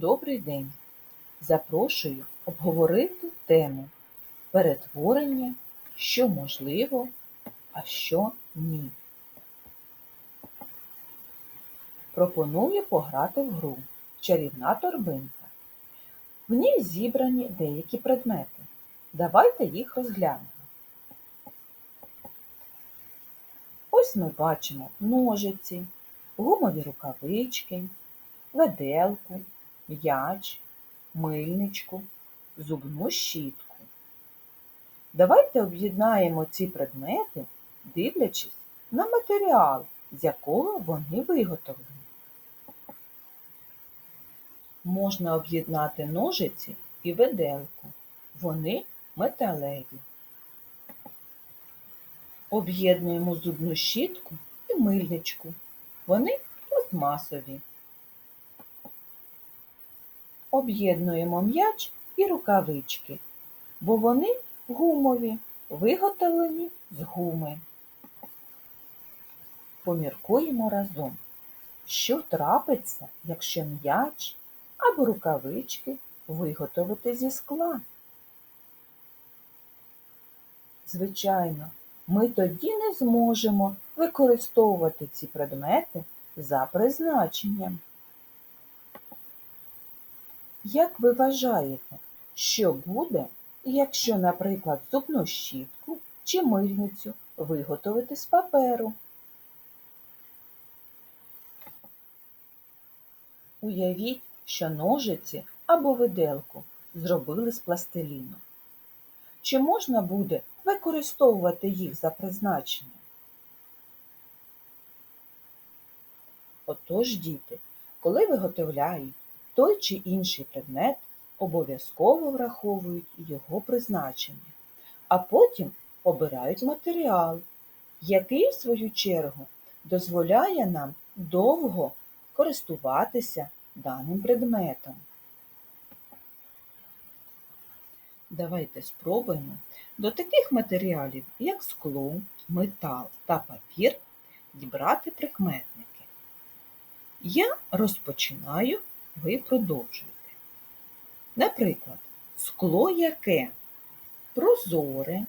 Добрий день! Запрошую обговорити тему перетворення, що можливо, а що ні. Пропоную пограти в гру Чарівна торбинка. В ній зібрані деякі предмети. Давайте їх розглянемо. Ось ми бачимо ножиці, гумові рукавички, веделку, м'яч, мильничку, зубну щітку. Давайте об'єднаємо ці предмети, дивлячись на матеріал, з якого вони виготовлені. Можна об'єднати ножиці і виделку. Вони металеві. Об'єднуємо зубну щітку і мильничку. Вони пластмасові. Об'єднуємо м'яч і рукавички, бо вони гумові, виготовлені з гуми. Поміркуємо разом, що трапиться, якщо м'яч або рукавички виготовити зі скла. Звичайно, ми тоді не зможемо використовувати ці предмети за призначенням. Як ви вважаєте, що буде, якщо, наприклад, зубну щітку чи мильницю виготовити з паперу? Уявіть, що ножиці або виделку зробили з пластиліну. Чи можна буде використовувати їх за призначенням? Отож, діти, коли виготовляють той чи інший предмет, обов'язково враховують його призначення, а потім обирають матеріал, який, в свою чергу, дозволяє нам довго користуватися даним предметом. Давайте спробуємо до таких матеріалів, як скло, метал та папір, дібрати прикметники. Я розпочинаю, ви продовжуєте. Наприклад, скло яке прозоре,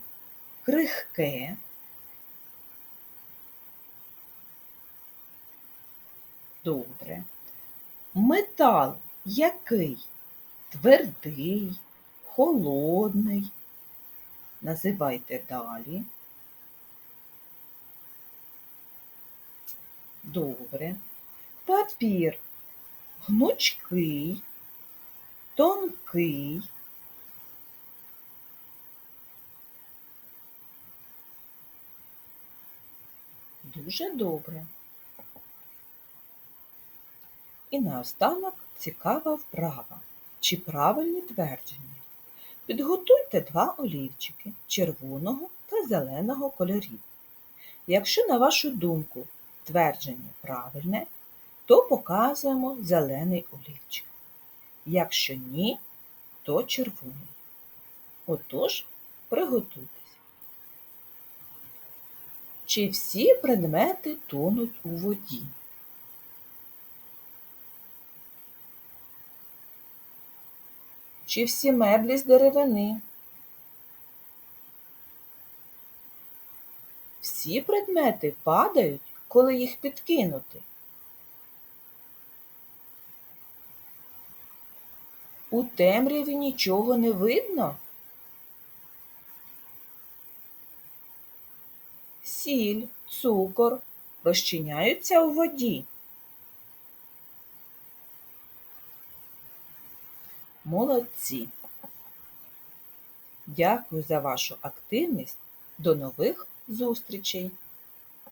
крихке, добре. Метал який? Твердий, холодний. Називайте далі. Добре. Папір гнучкий, тонкий. Дуже добре. І наостанок цікава вправа. Чи правильні твердження? Підготуйте два олівчики червоного та зеленого кольорів. Якщо, на вашу думку, твердження правильне, то показуємо зелений олівчик. Якщо ні, то червоний. Отож, приготуйтесь. Чи всі предмети тонуть у воді? Чи всі меблі з деревини? Всі предмети падають, коли їх підкинути. У темряві нічого не видно. Сіль, цукор розчиняються у воді. Молодці! Дякую за вашу активність. До нових зустрічей!